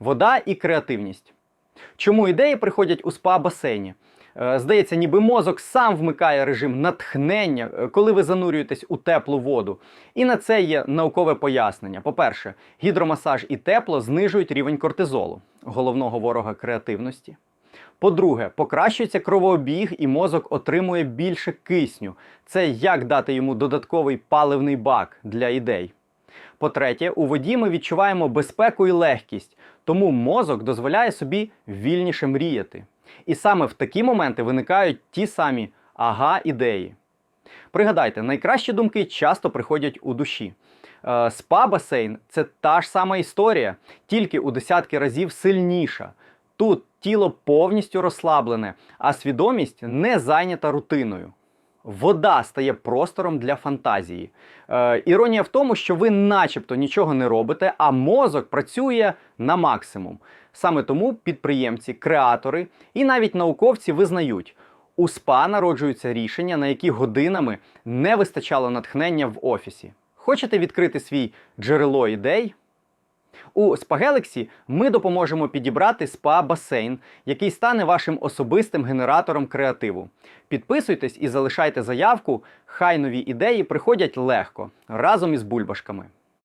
Вода і креативність. Чому ідеї приходять у спа-басейні? Е, Здається, ніби мозок сам вмикає режим натхнення, е, коли ви занурюєтесь у теплу воду. І на це є наукове пояснення. По-перше, гідромасаж і тепло знижують рівень кортизолу, головного ворога креативності. По-друге, покращується кровообіг і мозок отримує більше кисню. Це як дати йому додатковий паливний бак для ідей. По-третє, у воді ми відчуваємо безпеку і легкість, тому мозок дозволяє собі вільніше мріяти. І саме в такі моменти виникають ті самі ага ідеї. Пригадайте, найкращі думки часто приходять у душі. Е, Спа-басейн це та ж сама історія, тільки у десятки разів сильніша. Тут тіло повністю розслаблене, а свідомість не зайнята рутиною. Вода стає простором для фантазії. Е, іронія в тому, що ви начебто нічого не робите, а мозок працює на максимум. Саме тому підприємці, креатори і навіть науковці визнають, у СПА народжуються рішення, на які годинами не вистачало натхнення в офісі. Хочете відкрити свій джерело ідей? У SpaGalaxy ми допоможемо підібрати спа-басейн, який стане вашим особистим генератором креативу. Підписуйтесь і залишайте заявку. Хай нові ідеї приходять легко разом із бульбашками.